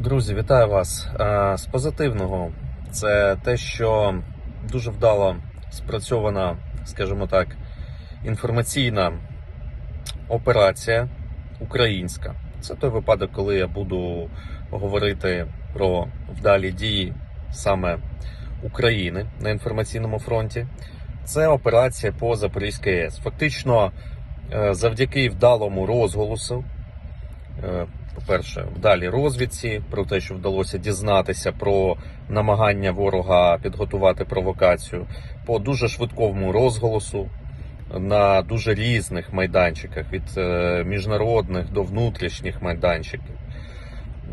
Друзі, вітаю вас. Е, З позитивного це те, що дуже вдало спрацьована, скажімо так, інформаційна операція українська. Це той випадок, коли я буду говорити про вдалі дії саме України на інформаційному фронті. Це операція по Запорізькій АЕС. Фактично, е, завдяки вдалому розголосу Е, по-перше, вдалі розвідці про те, що вдалося дізнатися про намагання ворога підготувати провокацію, по дуже швидкому розголосу на дуже різних майданчиках, від е, міжнародних до внутрішніх майданчиків,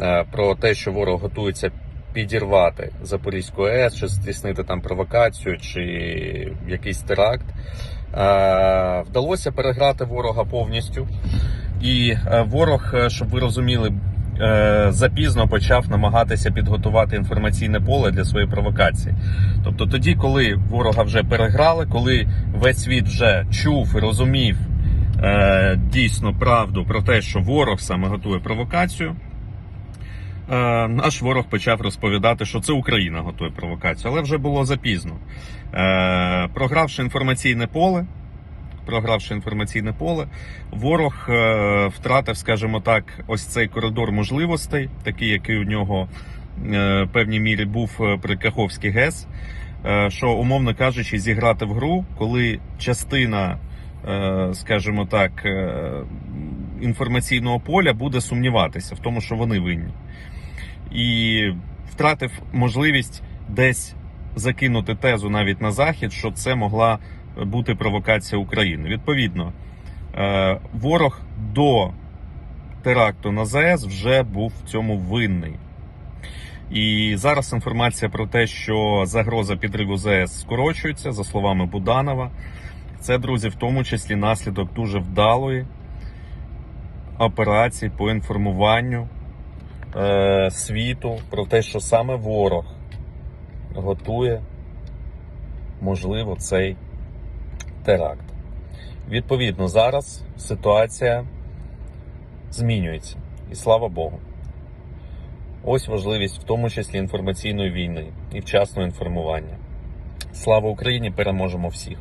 е, про те, що ворог готується підірвати Запорізьку АЕС, чи здійснити там провокацію, чи якийсь теракт. Е, Вдалося переграти ворога повністю. І е, ворог, е, щоб ви розуміли, е, запізно почав намагатися підготувати інформаційне поле для своєї провокації. Тобто, тоді, коли ворога вже переграли, коли весь світ вже чув і розумів дійсно правду про те, що ворог саме готує провокацію. Наш ворог почав розповідати, що це Україна готує провокацію, але вже було запізно. Програвши інформаційне поле, програвши інформаційне поле, ворог е, втратив, скажімо так, ось цей коридор можливостей, такий, який у нього е, в певній мірі був е, при Каховській ГЕС. Що, умовно кажучи, зіграти в гру, коли частина, скажімо так, інформаційного поля буде сумніватися в тому, що вони винні, і втратив можливість десь закинути тезу навіть на захід, що це могла бути провокація України. Відповідно, е, ворог до теракту на ЗАЕС вже був в цьому винний. І зараз інформація про те, що загроза підриву ЗАЕС скорочується, за словами Буданова. Це, друзі, в тому числі наслідок дуже вдалої операції по інформуванню е, світу про те, що саме ворог готує, можливо, цей теракт. Відповідно, зараз ситуація змінюється. І слава Богу. Ось важливість в тому числі інформаційної війни і вчасного інформування. Слава Україні! Переможемо всіх!